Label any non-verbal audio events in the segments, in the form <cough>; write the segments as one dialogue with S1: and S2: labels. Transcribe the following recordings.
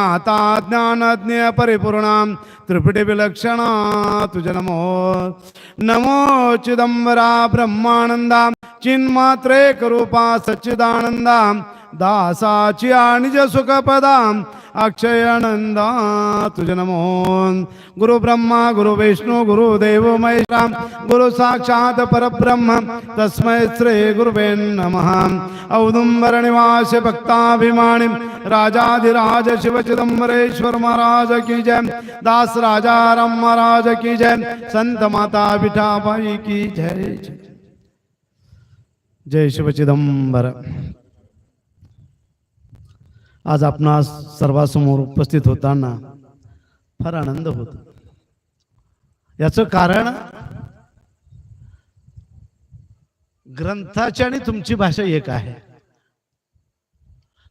S1: आता ज्ञानज्ञ परिपूर्ण त्रिपिटी विलक्षण तुझ नमो नमो चिदंबरा ब्रह्मानंदा चिन्मात्रेक रूपा सच्चिदानंदा दासाची आणि सुखपदा अक्षयानंदा तुझ नमो गुरु ब्रह्मा गुरु विष्णू गुरु देव महेशा गुरु साक्षात परब्रह्म तस्मै श्री गुरुवे नमः औदुंबर निवास भक्ताभिमानी राजाधिराज शिव चिदंबरेश्वर महाराज की जय दास राजा राम महाराज की जय संत माता विठाबाई की जय जय शिव चिदंबर आज आपणा सर्वासमोर उपस्थित होताना फार आनंद होतो. याचं कारण ग्रंथाची आणि तुमची भाषा एक आहे.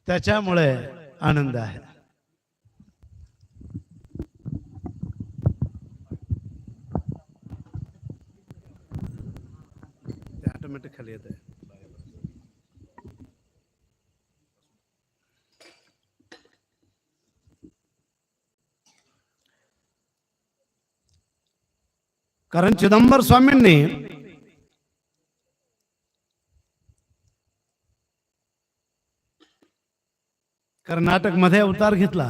S1: त्याच्यामुळे आनंद आहे. कारण चिदंबर स्वामींनी कर्नाटकमध्ये अवतार घेतला.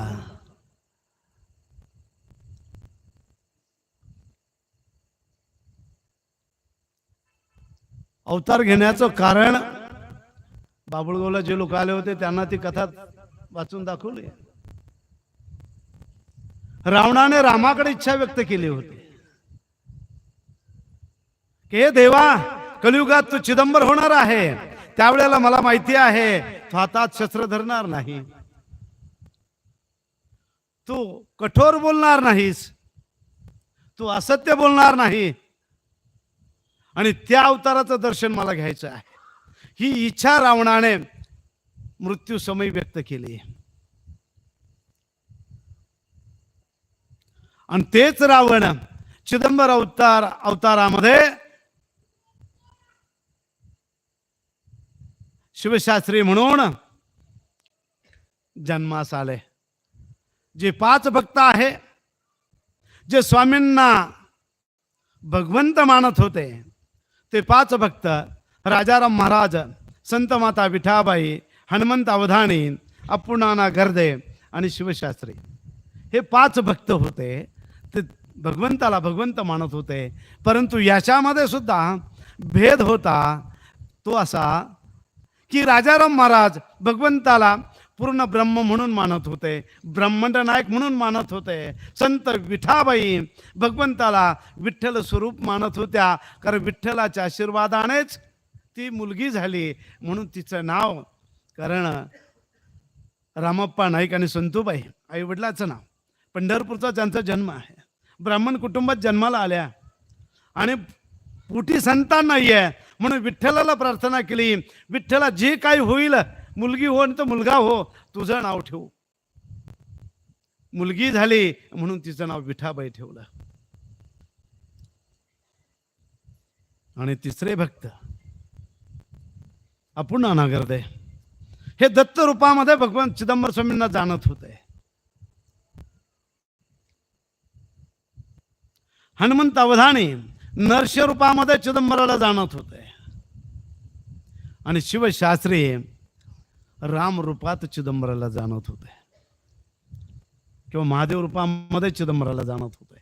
S1: अवतार घेण्याचं कारण बाबुळगावला जे लोक आले होते त्यांना ती कथा वाचून दाखवली. रावणाने रामाकडे इच्छा व्यक्त केली होती. की हे देवा कलियुगात तू चिदंबर होणार आहे. त्यावेळेला मला माहिती आहे तू हातात शस्त्र धरणार नाही. तू कठोर बोलणार नाहीस. तू असत्य बोलणार नाही. आणि त्या अवताराचं दर्शन मला घ्यायचं आहे. ही इच्छा रावणाने मृत्यू समय व्यक्त केली. आणि तेच रावण चिदंबर अवतार अवतारामध्ये शिवशास्त्री म्हणून जन्मास आले. जे पाच भक्त आहे जे स्वामींना भगवंत मानत होते ते पाच भक्त राजाराम महाराज संत माता विठाबाई हनुमंत अवधानी अपूर्णाना गर्दे आणि शिवशास्त्री. हे पाच भक्त होते ते भगवंताला भगवंत मानत होते. परंतु याच्यामध्ये सुद्धा भेद होता तो असा की राजाराम महाराज भगवंताला पूर्ण ब्रह्म म्हणून मानत होते ब्रह्मांड नायक म्हणून मानत होते संत विठाबाई भगवंताला विठ्ठल स्वरूप मानत होत्या कारण विठ्ठलाच्या आशीर्वादानेच ती मुलगी झाली म्हणून तिचं नाव कारण रामप्पा नाईक आणि संतूबाई आई वडिलाचं नाव. पंढरपूरचा त्यांचा जन्म आहे. ब्राह्मण कुटुंबात जन्माला आल्या आणि पोटी संतान नाही आहे म्हणून विठ्ठलाला प्रार्थना केली. विठ्ठला जे काही होईल मुलगी हो आणि तो मुलगा हो तुझं नाव ठेवू. मुलगी झाली म्हणून तिचं नाव विठाबाई ठेवलं. आणि तिसरे भक्त आपण अनागर्दय हे दत्त रूपामध्ये भगवान चिदंबर स्वामींना जाणत होते. हनुमंत अवधानी नरश रूपामध्ये चिदंबराला जाणत होते. आणि शिवशास्त्री राम रूपात चिदंबराला जाणत होते. किंवा महादेव रूपामध्ये चिदंबराला जाणत होते.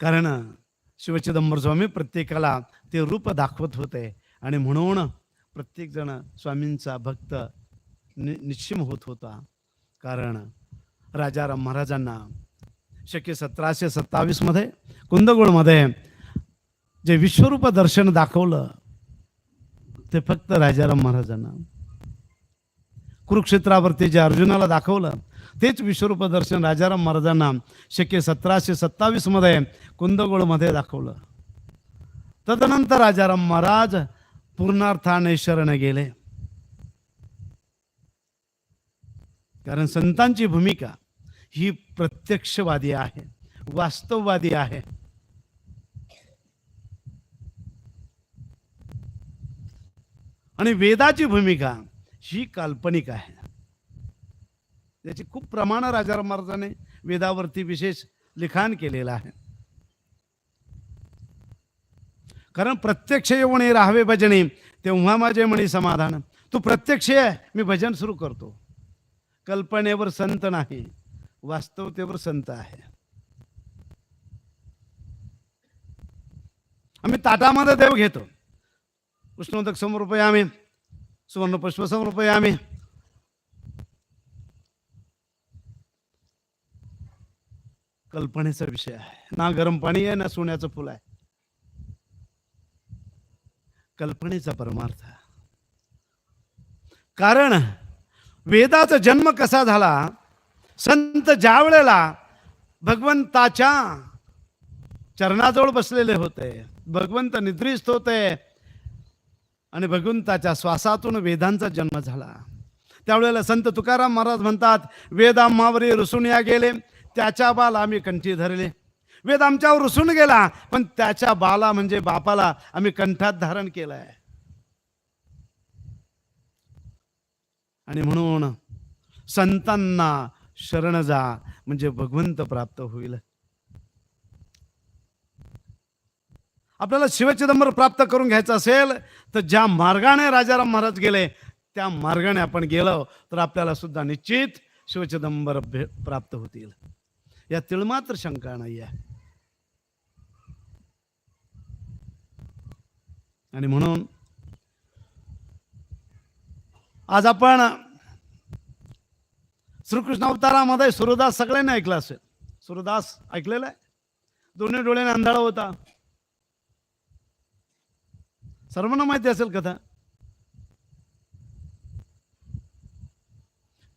S1: कारण शिवचिदंबर स्वामी प्रत्येकाला ते रूप दाखवत होते. आणि म्हणून प्रत्येक जण स्वामींचा भक्त नि निश्चिम होत होता. कारण राजाराम महाराजांना शके सतराशे सत्तावीसमध्ये कुंदगोळमध्ये जे विश्वरूप दर्शन दाखवलं ते फक्त राजाराम महाराजांना. कुरुक्षेत्रावरती जे अर्जुनाला दाखवलं तेच विश्वरूप दर्शन राजाराम महाराजांना शक्य सतराशे सत्तावीसमध्ये कुंदगोळमध्ये दाखवलं. तदनंतर राजाराम महाराज पूर्णार्थाने शरण गेले. कारण संतांची भूमिका ही प्रत्यक्षवादी आहे वास्तववादी आहे. आणि वेदाची भूमिका ही काल्पनिक आहे. त्याची खूप प्रमाण राजा महाराजाने वेदावरती विशेष लिखाण केलेलं आहे. कारण प्रत्यक्ष येऊन राहावे भजने तेव्हा माझे म्हणी समाधान. तू प्रत्यक्ष आहे मी भजन सुरू करतो. कल्पनेवर संत नाही. वास्तवतेवर संत आहे. आम्ही ताटामध्ये देव घेतो. उष्णोदक समरूपये आम्ही सुवर्णपुष्प समोर रुपये आम्ही. कल्पनेचा विषय आहे. ना गरम पाणी आहे ना सोन्याचं फुल आहे. कल्पनेचा परमार्थ. कारण वेदाचा जन्म कसा झाला? संत ज्या वेळेला भगवंताच्या चरणाजवळ बसलेले होते भगवंत निद्रिस्त होते आणि भगवंताच्या श्वासातून वेदांचा जन्म झाला. त्यावेळेला संत तुकाराम महाराज म्हणतात वेद आम्हावरी रुसून या गेले त्याच्या बाल आम्ही कंठी धरले. वेद आमच्यावर रुसून गेला पण त्याच्या बाला म्हणजे बापाला आम्ही कंठात धारण केलंय. आणि म्हणून संतांना शरण जा म्हणजे भगवंत प्राप्त होईल. आपल्याला शिवचिदंबर प्राप्त करून घ्यायचं असेल तर ज्या मार्गाने राजाराम महाराज गेले त्या मार्गाने आपण गेलो तर आपल्याला सुद्धा निश्चित शिवचिदंबर भे- प्राप्त होतील. या तिळमात्र शंका नाही आहे आणि म्हणून आज आपण श्रीकृष्ण अवतारामध्ये सुरदास सगळ्यांनी ऐकलं असेल. सुरदास ऐकलेला आहे? दोन्ही डोळ्याने अंधाळा होता. सर्वांना माहिती असेल कथा?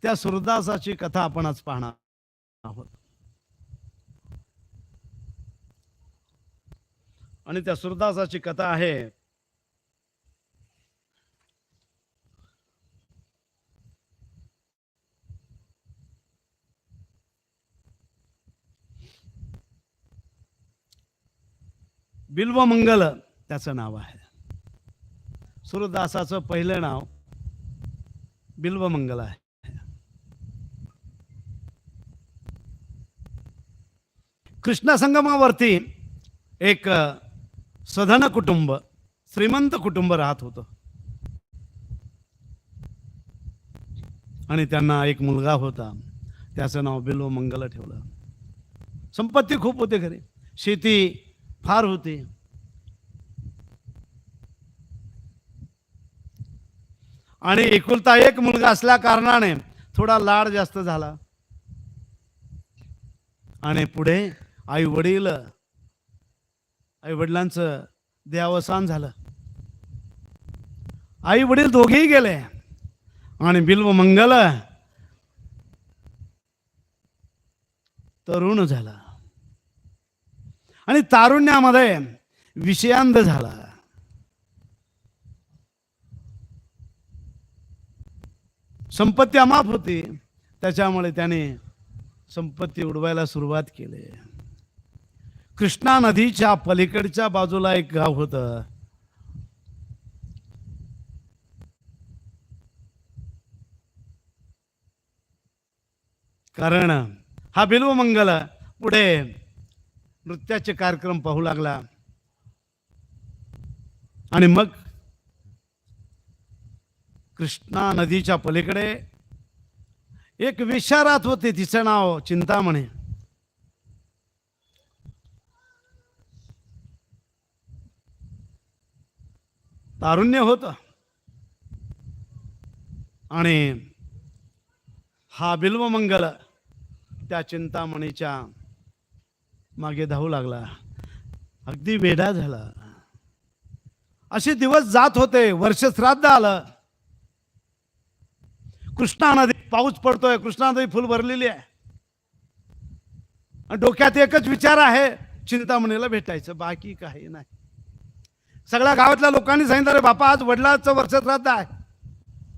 S1: त्या सुरदासाची कथा आपण आज पाहणार आहोत. आणि त्या सुरदासाची कथा आहे बिल्वमंगल त्याचं नाव आहे. सूरदासाचं पहिलं नाव बिल्वमंगल आहे. कृष्ण संगमावरती एक सधन कुटुंब श्रीमंत कुटुंब राहत होतं. आणि त्यांना एक मुलगा होता. त्याचं नाव बिल्व मंगल ठेवलं. संपत्ती खूप होते घरी शेती फार होती. आणि एकुलता एक मुलगा असल्या कारणाने थोडा लाड जास्त झाला. आणि पुढे आई वडील आई वडिलांचं देहावसान झालं. आई वडील दोघेही गेले. आणि बिल्व मंगल तरुण झाला. आणि तारुण्यामध्ये विषयांध झाला. संपत्ती अमाप होती. त्याच्यामुळे त्याने संपत्ती उडवायला सुरुवात केली. कृष्णा नदीच्या पलीकडच्या बाजूला एक गाव होतं. कारण हा बिल्वमंगल पुढे नृत्याचे कार्यक्रम पाहू लागला. आणि मग कृष्णा नदीच्या पलीकडे एक विशारात होते तिचं नाव चिंतामणी. तारुण्य होत. आणि हा बिल्वमंगल त्या चिंतामणीच्या मागे धावू लागला. अगदी वेढा झाला. असे दिवस जात होते वर्ष श्राद्ध आलं. कृष्णा नदी पाऊस पडतोय कृष्णा नदी फुल भरलेली आहे. आणि डोक्यात एकच विचार आहे चिंतामणीला भेटायचं बाकी काही नाही. सगळ्या गावातल्या लोकांनी सांगितलं रे बापा आज वडिलाचं वर्ष श्राद्ध आहे.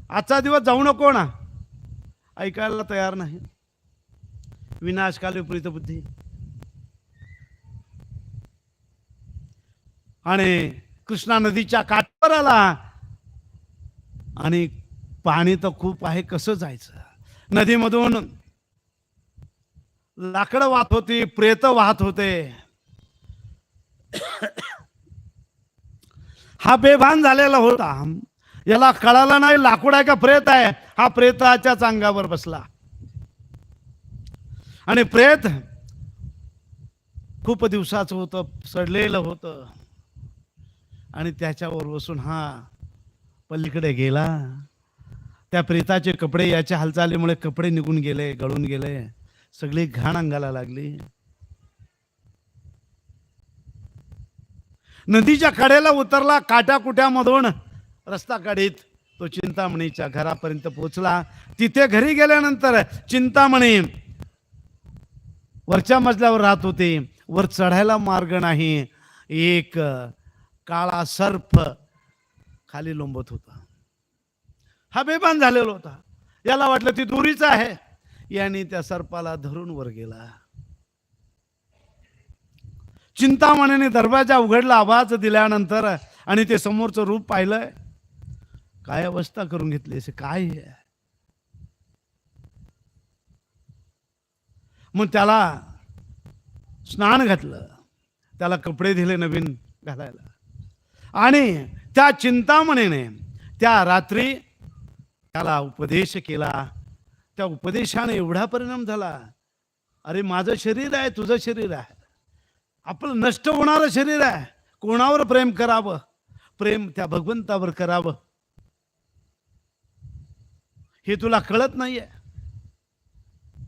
S1: आजचा दिवस जाऊ नको ना. ऐकायला तयार नाही. विनाशकाल विपरीत बुद्धी. आणि कृष्णा नदीच्या काठावर आला आणि पाणी तर खूप आहे कसं जायचं? नदीमधून लाकडं वाहत होती प्रेत वाहत होते. <coughs> हा बेभान झालेला होता. याला कळाला नाही लाकूड आहे का प्रेत आहे? हा प्रेताच्याच अंगावर बसला. आणि प्रेत खूप दिवसाचं होतं सडलेलं होतं. आणि त्याच्यावर बसून हा पलीकडे गेला. त्या प्रेताचे कपडे याच्या हालचालीमुळे कपडे निघून गेले गळून गेले. सगळी घाण अंगाला लागली. नदीच्या कडेला उतरला काट्याकुट्यामधून रस्ता काढीत. तो चिंतामणीच्या घरापर्यंत पोहोचला. तिथे घरी गेल्यानंतर चिंतामणी वरच्या मजल्यावर राहत होते. वर चढायला मार्ग नाही. एक काळा सर्प खाली लोंबत होता. हा बेभान झालेला होता. याला वाटलं ती दुरीच आहे. याने त्या सर्पाला धरून वर गेला. चिंतामणीने दरवाजा उघडला आवाज दिल्यानंतर आणि ते समोरचं रूप पाहिलंय. काय अवस्था करून घेतली असे? काय मग त्याला स्नान घातलं. त्याला कपडे दिले नवीन घालायला. आणि त्या चिंतामणीने त्या रात्री त्याला उपदेश केला. त्या उपदेशाने एवढा परिणाम झाला. अरे माझं शरीर आहे तुझं शरीर आहे. आपलं नष्ट होणारं शरीर आहे. कोणावर प्रेम करावं? प्रेम त्या भगवंतावर करावं. हे तुला कळत नाहीये.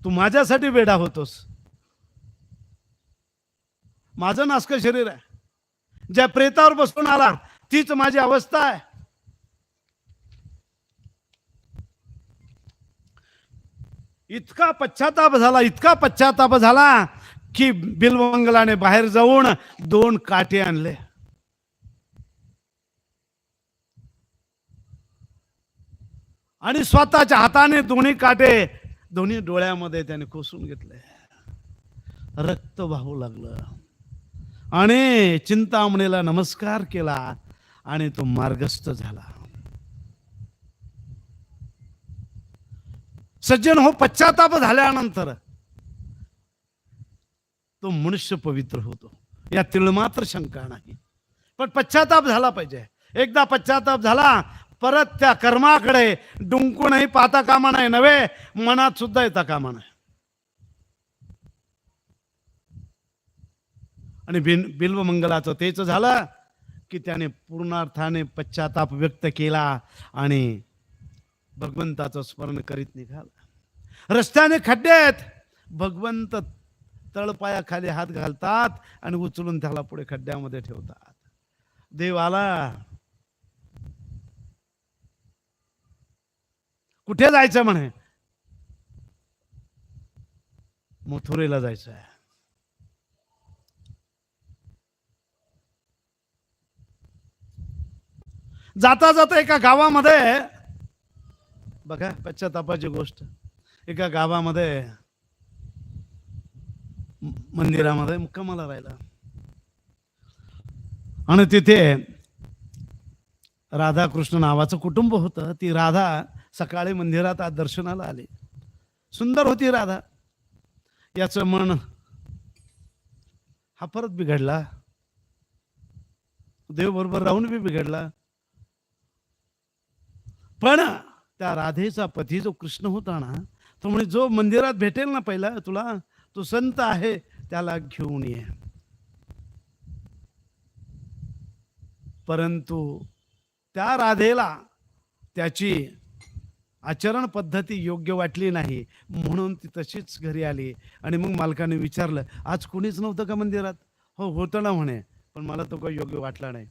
S1: तू माझ्यासाठी वेडा होतोस. माझं नासकं शरीर आहे. ज्या प्रेतावर बसून आला तीच माझी अवस्था आहे. इतका पश्चाताप झाला इतका पश्चाताप झाला की बिलवंगलाने बाहेर जाऊन दोन काटे आणले. आणि स्वतःच्या हाताने दोन्ही काटे दोन्ही डोळ्यामध्ये त्याने खोसून घेतले. रक्त वाहू लागलं. आणि चिंतामणीला नमस्कार केला आणि तो मार्गस्थ झाला. सज्जन हो पश्चाताप झाल्यानंतर तो मनुष्य पवित्र होतो. या तिळमात्र शंका नाही. पण पश्चाताप झाला पाहिजे. एकदा पश्चाताप झाला परत त्या कर्माकडे डुंकूनही पाहता कामा नाही नव्हे मनात सुद्धा येता कामा नाही आणि बिन बिल्वमंगलाचं तेच झालं की त्याने पूर्णार्थाने पश्चाताप व्यक्त केला आणि भगवंताचं स्मरण करीत निघाला. रस्त्याने खड्डे आहेत भगवंत तळपायाखाली हात घालतात आणि उचलून त्याला पुढे खड्ड्यामध्ये ठेवतात. देव आला. कुठे जायचं म्हणे? मथुरेला जायचं आहे जाता जाता एका गावामध्ये बघा पश्चातापाची गोष्ट. एका गावामध्ये मंदिरामध्ये मुक्कामाला राहिला. आणि तिथे राधाकृष्ण नावाचं कुटुंब होतं. ती राधा सकाळी मंदिरात आज दर्शनाला आली. सुंदर होती राधा. याचं मन हा परत बिघडला. देव बरोबर राहून बी बिघडला. पण त्या राधेचा पती जो कृष्ण होता ना तो म्हणे जो मंदिरात भेटेल ना पहिला तुला तो संत आहे त्याला घेऊन ये. परंतु त्या राधेला त्याची आचरण पद्धती योग्य वाटली नाही. म्हणून ती तशीच घरी आली आणि मग मालकाने विचारलं आज कुणीच नव्हतं का मंदिरात? हो होतं ना म्हणे पण मला तो काही योग्य वाटला नाही.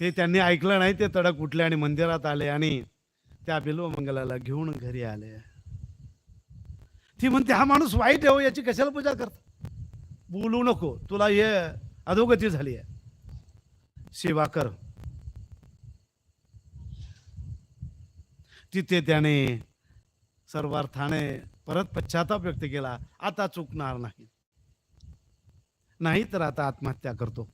S1: ते त्यांनी ऐकलं नाही ते तडक उठले आणि मंदिरात आले आणि त्या बिल्वमंगलाला घेऊन घरी आले. ती म्हणते हा माणूस वाईट आहे हो याची कशाला पूजा करत? बोलू नको तुला हे अधोगती झाली आहे. सेवा कर. तिथे त्याने सर्वार्थाने परत पश्चाताप व्यक्त केला आता चुकणार नाही. नाही तर आता आत्महत्या करतो.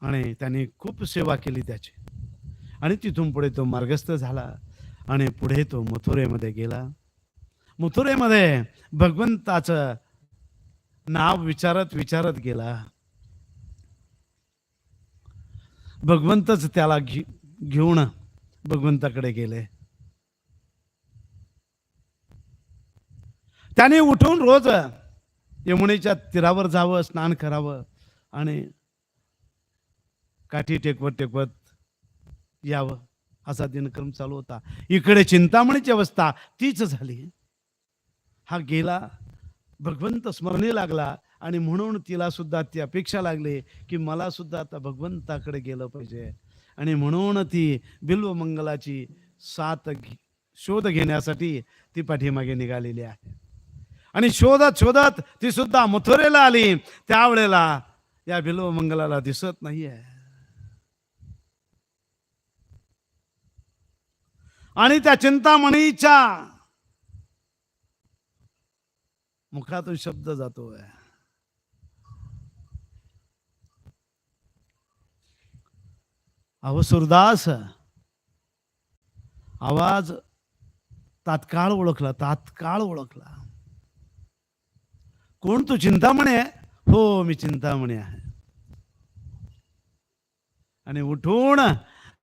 S1: आणि त्याने खूप सेवा केली त्याची. आणि तिथून पुढे तो मार्गस्थ झाला आणि पुढे तो मथुरेमध्ये गेला. मथुरेमध्ये भगवंताचं नाव विचारत विचारत गेला. भगवंतच त्याला घे- घेऊन भगवंताकडे गेले. त्याने उठून रोज यमुनेच्या तीरावर जावं स्नान करावं आणि काठी टेकवत टेकवत यावं असा दिनक्रम चालू होता. इकडे चिंतामणीची अवस्था तीच झाली. हा गेला भगवंत स्मरणी लागला आणि म्हणून तिला सुद्धा ती अपेक्षा लागली की मला सुद्धा आता भगवंताकडे गेलं पाहिजे. आणि म्हणून ती बिल्वमंगलाची साथ घे- शोध घेण्यासाठी ती पाठीमागे निघालेली आहे. आणि शोधत शोधत ती सुद्धा मथुरेला आली. त्यावेळेला या बिल्वमंगलाला दिसत नाही आहे आणि त्या चिंतामणीच्या मुखातून शब्द जातोय अहो सुरदास आवाज तात्काळ ओळखला तात्काळ ओळखला. कोण तू चिंतामणी आहे? हो मी चिंतामणी आहे. आणि उठून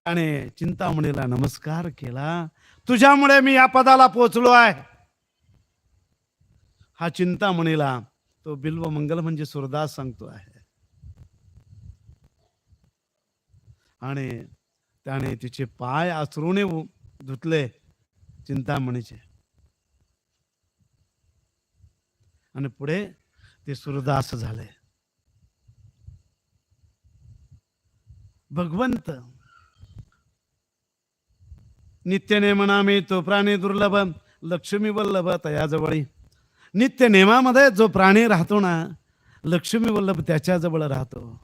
S1: आणि चिंतामणीला नमस्कार केला. तुझ्यामुळे मी या पदाला पोचलो आहे. हा चिंतामणीला तो बिल्व मंगल म्हणजे सुरदास सांगतो आहे. आणि त्याने तिचे पाय आसरूने धुतले चिंतामणीचे. आणि पुढे ते सुरदास झाले. भगवंत नित्य नेमनामी तो प्राणी दुर्लभ लक्ष्मी वल्लभ तयाजवळी. नित्य नेमामध्ये जो प्राणी राहतो ना लक्ष्मी वल्लभ त्याच्याजवळ राहतो.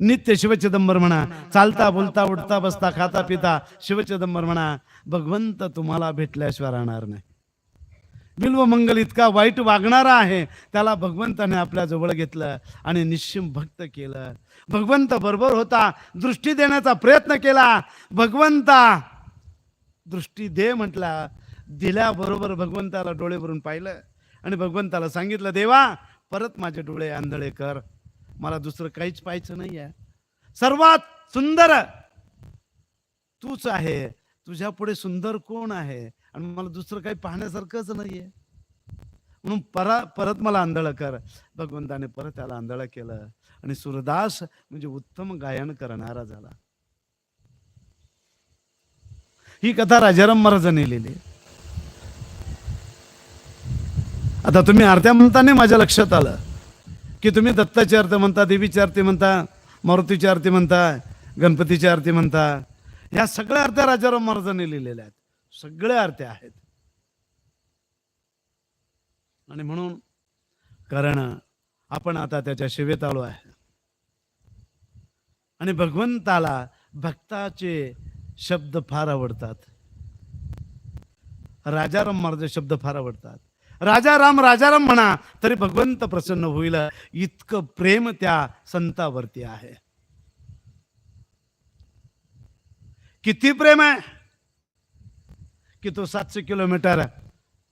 S1: नित्य शिवचिदंबर म्हणा चालता बोलता उठता बसता खाता पिता शिवचिदंबर म्हणा भगवंत तुम्हाला भेटल्याशिवाय राहणार नाही. बिल्व मंगल इतका वाईट वागणारा आहे त्याला भगवंताने आपल्या जवळ घेतलं आणि निश्चिम भक्त केलं. भगवंत बरोबर होता दृष्टी देण्याचा प्रयत्न केला. भगवंता दृष्टी दे म्हटला दिल्याबरोबर भगवंताला डोळे भरून पाहिलं आणि भगवंताला सांगितलं देवा परत माझे डोळे आंधळे कर. मला दुसरं काहीच पाहायचं नाही आहे. सर्वात सुंदर तूच आहे. तुझ्या पुढे सुंदर कोण आहे? आणि मला दुसरं काही पाहण्यासारखंच नाहीये. म्हणून परा परत मला आंधळं कर. भगवंताने परत त्याला आंधळं केलं आणि सुरदास म्हणजे उत्तम गायन करणारा झाला. ही कथा राजाराम महाराजांनी लिहिली. आता तुम्ही आरत्या म्हणताने माझ्या लक्षात आलं. की तुम्ही दत्ताची आरती म्हणता देवीची आरती म्हणता मारुतीची आरती म्हणता गणपतीची आरती म्हणता ह्या सगळ्या आरत्या राजाराम महाराजांनी लिहिलेल्या आहेत. सगळ्या आरत्या आहेत. आणि म्हणून कारण आपण आता त्याच्या शिवेत आलो आहे. आणि भगवंताला भक्ताचे शब्द फार आवडतात. राजाराम महाराज शब्द फार आवडतात. राजाराम राजाराम म्हणा तरी भगवंत प्रसन्न होईल. इतकं प्रेम त्या संतावरती आहे. किती प्रेम आहे? की तो सातशे किलोमीटर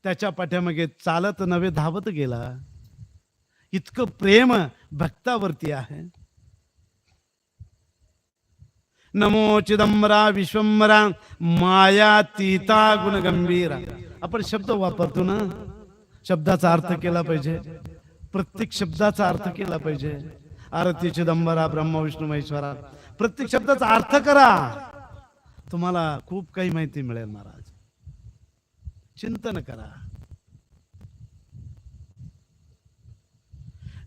S1: त्याच्या पाठ्यामागे चालत नव्हे धावत गेला. इतकं प्रेम भक्तावरती आहे. नमो चिदंबरा विश्वंबरा मायातीता गुणगंभीरा. आपण शब्द वापरतो ना? शब्दाचा अर्थ केला पाहिजे. प्रत्येक शब्दाचा अर्थ केला पाहिजे. आरती चिदंबरा ब्रह्म विष्णू महेश्वरा. प्रत्येक शब्दाचा अर्थ करा. तुम्हाला खूप काही माहिती मिळेल महाराज. चिंतन करा.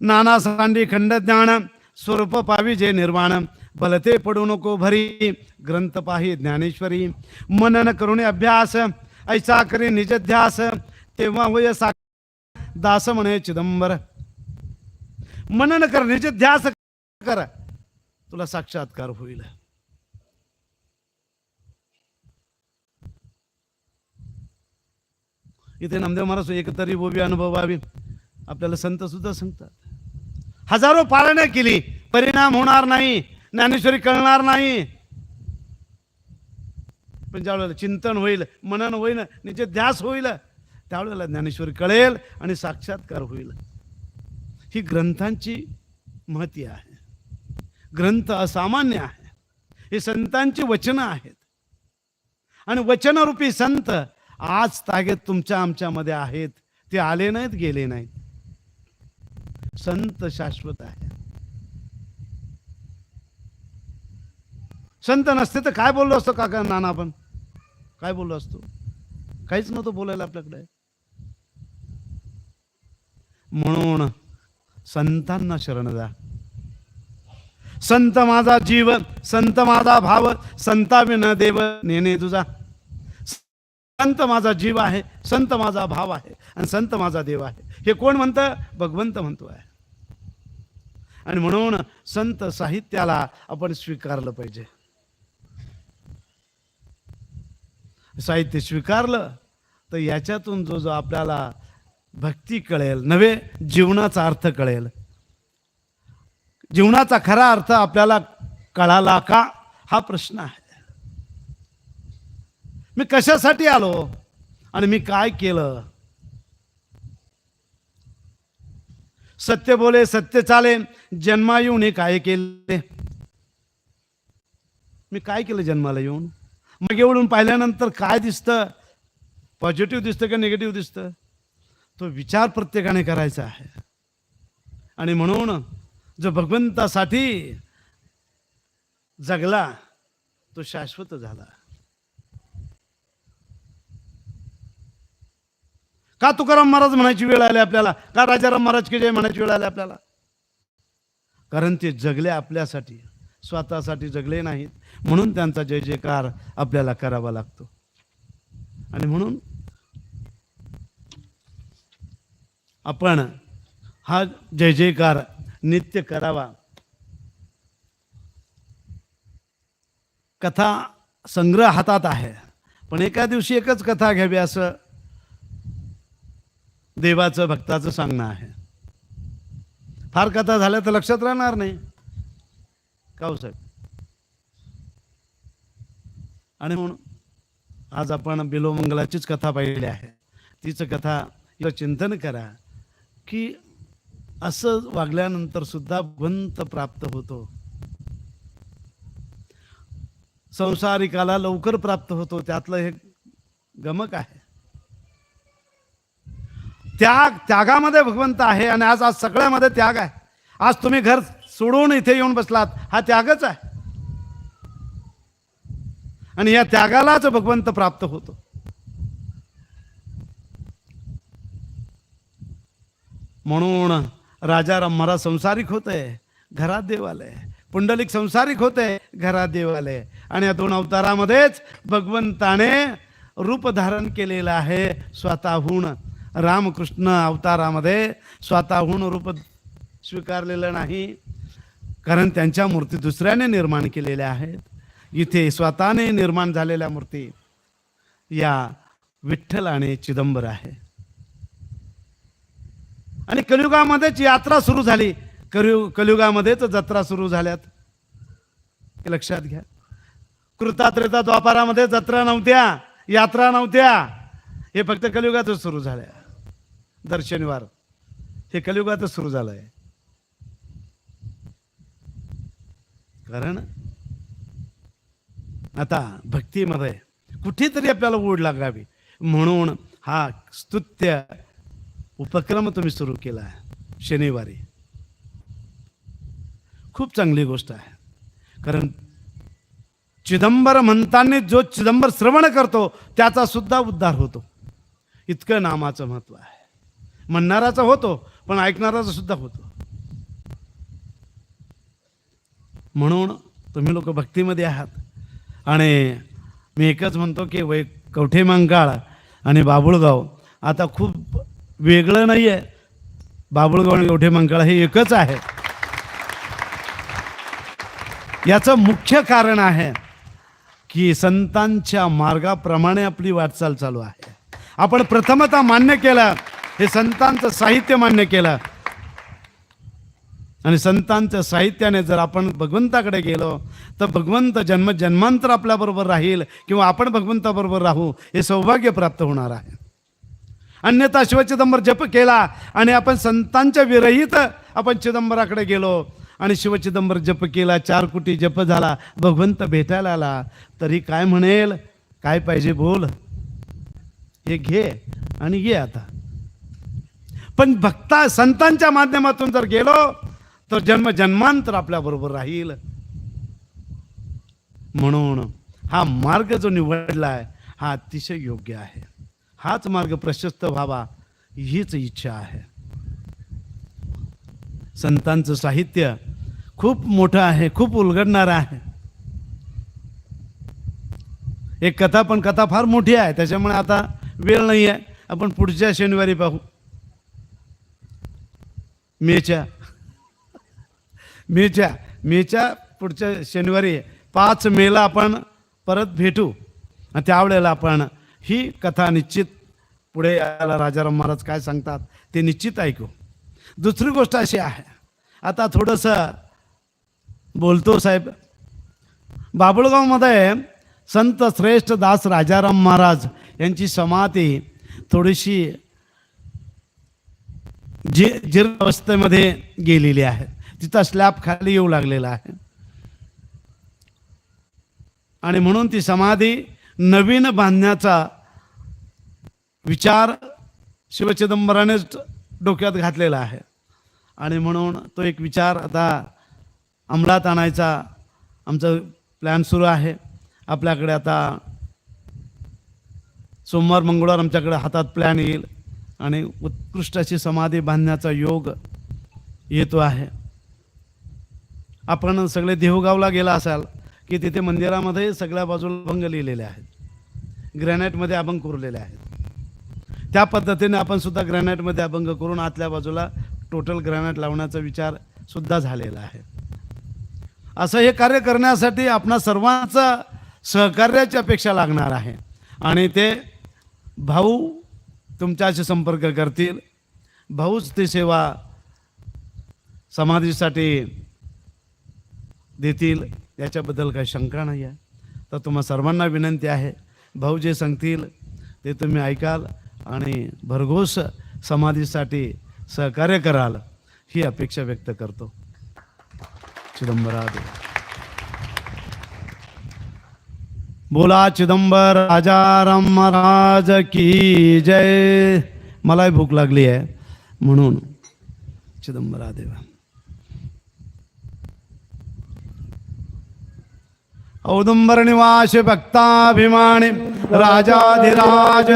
S1: नाना सांडी खंड ज्ञान स्वरूप पावी जे निर्माण भलते पडू नको भरी ग्रंथ पाही ज्ञानेश्वरी. मनन करुणे अभ्यास ऐसा करी निजध्यास तेव्हा होय सा दास म्हणे चिदंबर. मनन कर निजध्यास कर. तुला साक्षात्कार होईल. इथे नामदेव महाराज एकतरी ओबी अनुभवावी. आपल्याला संत सुद्धा सांगतात. हजारो पारायण केली परिणाम होणार नाही. ज्ञानेश्वरी कळणार नाही. पण ज्यावेळेला चिंतन होईल मनन होईल निचे ध्यास होईल त्यावेळेला ज्ञानेश्वरी कळेल आणि साक्षात्कार होईल. ही ग्रंथांची महती आहे. ग्रंथ असामान्य आहे. हे संतांची वचनं आहेत. आणि वचनरूपी संत आज तागेत तुमच्या आमच्यामध्ये आहेत. ते आले नाहीत गेले नाहीत. संत शाश्वत आहे संत नसते तर काय बोललो असतो काका नाना आपण? काय बोललो असतो? काहीच नव्हतं बोलायला आपल्याकडे. म्हणून संतांना शरण जा संत माझा जीव संत माझा भाव संताविन देव नेने तुझा. संत माझा जीव आहे संत माझा भाव आहे आणि संत माझा देव आहे. हे कोण म्हणतं? भगवंत म्हणतो आहे. आणि म्हणून संत साहित्याला आपण स्वीकारलं पाहिजे. साहित्य स्वीकारलं तर याच्यातून जो जो आपल्याला भक्ती कळेल नव्हे जीवनाचा अर्थ कळेल. जीवनाचा खरा अर्थ आपल्याला कळाला का? हा प्रश्न आहे. मी कशासाठी आलो? आणि मी काय केलं? सत्य बोले सत्य चाले जन्मा येऊन हे काय केले? मी काय केलं जन्माला येऊन? मग वळून पाहिल्यानंतर काय दिसतं? पॉझिटिव्ह दिसतं का निगेटिव्ह दिसतं? तो विचार प्रत्येकाने करायचा आहे. आणि म्हणून जो भगवंतासाठी जगला तो शाश्वत झाला. का तुकाराम महाराज म्हणायची वेळ आली आपल्याला? का राजाराम महाराज की जय म्हणायची वेळ आली आपल्याला? कारण ते जगले आपल्यासाठी. स्वतःसाठी जगले नाहीत. म्हणून त्यांचा जय जयकार आपल्याला करावा लागतो. आणि म्हणून आपण हा जय जयकार नित्य करावा. कथा संग्रह हातात आहे. पण एका दिवशी एकच कथा घ्यावी असं देवाचं भक्ताचं सांगणं आहे. फार कथा झाल्या तर लक्षात राहणार नाही. का साहेब? आणि म्हणून आज आपण बिलोमंगलाचीच कथा पाहिली आहे. तिचं कथा हिचं चिंतन करा की असं वागल्यानंतर सुद्धा भगवंत प्राप्त होतो. संसारिकाला लवकर प्राप्त होतो त्यातलं हे गमक आहे. त्याग त्यागामध्ये भगवंत आहे आणि आज आज सगळ्यामध्ये त्याग आहे. आज तुम्ही घर सोडून इथे येऊन बसलात हा त्यागच आहे. आणि या त्यागालाच भगवंत प्राप्त होतो. म्हणून राजाराम महाराज संसारिक होते घरात देवालय. पुंडलिक संसारिक होते घरात देवालय. आणि या दोन अवतारामध्येच भगवंताने रूप धारण केलेलं आहे स्वतःहून. रामकृष्ण अवतारामध्ये स्वतःहून रूप स्वीकारलेलं नाही कारण त्यांच्या मूर्ती दुसऱ्याने निर्माण केलेल्या आहेत. इथे स्वतःने निर्माण झालेल्या मूर्ती या विठ्ठल आणि चिदंबर आहे. आणि कलियुगामध्येच यात्रा सुरू झाली. कलियु कलियुगामध्येच जत्रा सुरू झाल्यात. लक्षात घ्या. कृतात्रेता द्वापारामध्ये जत्रा नव्हत्या यात्रा नव्हत्या. हे फक्त कलियुगातच सुरू झाल्या. दर शनिवार हे कलियुगातच सुरू झालंय. कारण आता भक्तीमध्ये कुठेतरी आपल्याला ओढ लागावी. म्हणून हा स्तुत्य उपक्रम तुम्ही सुरू केला आहे. शनिवारी. खूप चांगली गोष्ट आहे. कारण चिदंबर म्हणताना जो चिदंबर श्रवण करतो त्याचा सुद्धा उद्धार होतो. इतकं नामाचं महत्त्व आहे. म्हणणाराचा होतो पण ऐकणाराचा सुद्धा होतो. म्हणून तुम्ही लोक भक्तीमध्ये आहात. आणि मी एकच म्हणतो की वै कवठे मंकाळ आणि बाबुळगाव. आता खूप वेगळं नाही आहे बाबुळगाव आणि कवठे मंकाळ हे एकच आहे. याचं मुख्य कारण आहे की संतांच्या मार्गाप्रमाणे आपली वाटचाल चालू आहे. आपण प्रथमतः मान्य केलं हे संतांचं साहित्य मान्य केलं आणि संतांच्या साहित्याने जर आपण भगवंताकडे गेलो तर भगवंत जन्म जन्मांतर आपल्याबरोबर राहील किंवा आपण भगवंताबरोबर राहू हे सौभाग्य प्राप्त होणार आहे. अन्यथा शिवचिदंबर जप केला आणि आपण संतांच्या विरहित आपण चिदंबराकडे गेलो आणि शिवचिदंबर जप केला चार कोटी जप झाला भगवंत भेटायला आला तरी काय म्हणेल? काय पाहिजे बोल? हे घे आणि ये आता. पण भक्ता संतांच्या माध्यमातून जर गेलो तर जन्म जन्मांतर आपल्याबरोबर राहील. म्हणून हा मार्ग जो निवडला आहे हा अतिशय योग्य आहे. हाच मार्ग प्रशस्त व्हावा हीच इच्छा आहे. संतांचं साहित्य खूप मोठं आहे खूप उलगडणारं आहे. एक कथा पण कथा फार मोठी आहे त्याच्यामुळे आता वेळ नाही आहे आपण पुढच्या शनिवारी पाहू. मेच्या मेच्या मेच्या पुढच्या शनिवारी पाच मेला आपण परत भेटू. आणि त्यावेळेला आपण ही कथा निश्चित पुढे यायला राजाराम महाराज काय सांगतात ते निश्चित ऐकू. दुसरी गोष्ट अशी आहे आता थोडंसं बोलतो साहेब. बाबुळगावमध्ये संत श्रेष्ठ दास राजाराम महाराज यांची समाधी थोडीशी जी जीर्ण अवस्थेमध्ये गेलेली आहे. तिचा स्लॅब खाली येऊ लागलेला आहे. आणि म्हणून ती समाधी नवीन बांधण्याचा विचार शिवचिदंबरानेच डोक्यात घातलेला आहे. आणि म्हणून तो एक विचार आता अंमलात आणायचा आमचा प्लॅन सुरू आहे. आपल्याकडे आता सोमवार मंगळवार आमच्याकडे हातात प्लॅन येईल आणि उत्कृष्ट अशी समाधी बांधण्याचा योग येतो आहे. आपण सगळे देहूगावला गेला असाल की तिथे मंदिरामध्ये सगळ्या बाजूला अभंग लिहिलेले आहेत. ग्रॅनाईटमध्ये अभंग कोरलेले आहेत. त्या पद्धतीने आपण सुद्धा ग्रॅनाईटमध्ये अभंग करून आतल्या बाजूला टोटल ग्रॅनाईट लावण्याचा विचार सुद्धा झालेला आहे. असं हे कार्य करण्यासाठी आपणा सर्वांचा सहकार्याची अपेक्षा लागणार आहे. आणि ते भाऊ तुमच्याशी संपर्क करतील. भाऊच ती सेवा समाधीसाठी देतील. याच्याबद्दल काही शंका नाही आहे. तर तुम्हा सर्वांना विनंती आहे भाऊ जे सांगतील ते तुम्ही ऐकाल आणि भरघोस समाधीसाठी सहकार्य कराल ही अपेक्षा व्यक्त करतो. चिदंबरादेव बोला चिदंबर राजाराम महाराज की जय. मलाही भूक लागली आहे म्हणून चिदंबरादेवा औदुंबर निवास भक्ताभिमानी राजाधिराज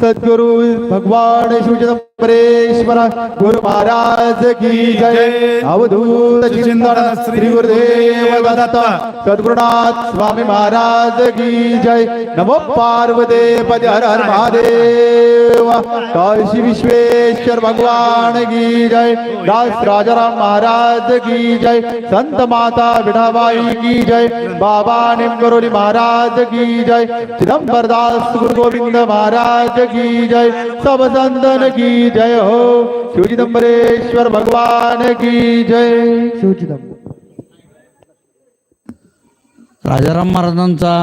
S2: सद्गुरु भगवान शिवचंद्रेश्वर गुरु महाराज की जय। अवधूत चिंतन श्री गुरुदेव दत्त सद्गुरुनाथ स्वामी महाराज की जय। नमो पार्वते पद हर हर महादेव। काशी विश्वेश्वर भगवान की जय। दास राजाराम महाराज की जय। संत माता विठाबाई की जय। बाबा निमगरोली महाराज की जय। चिदंबरदास गुरु गोविंद महाराज की जय। सब संतन की जय हो। शिवचिदंबरेश्वर भगवान की जय। शिवचिदंबर
S3: राजाराम महाराजांचा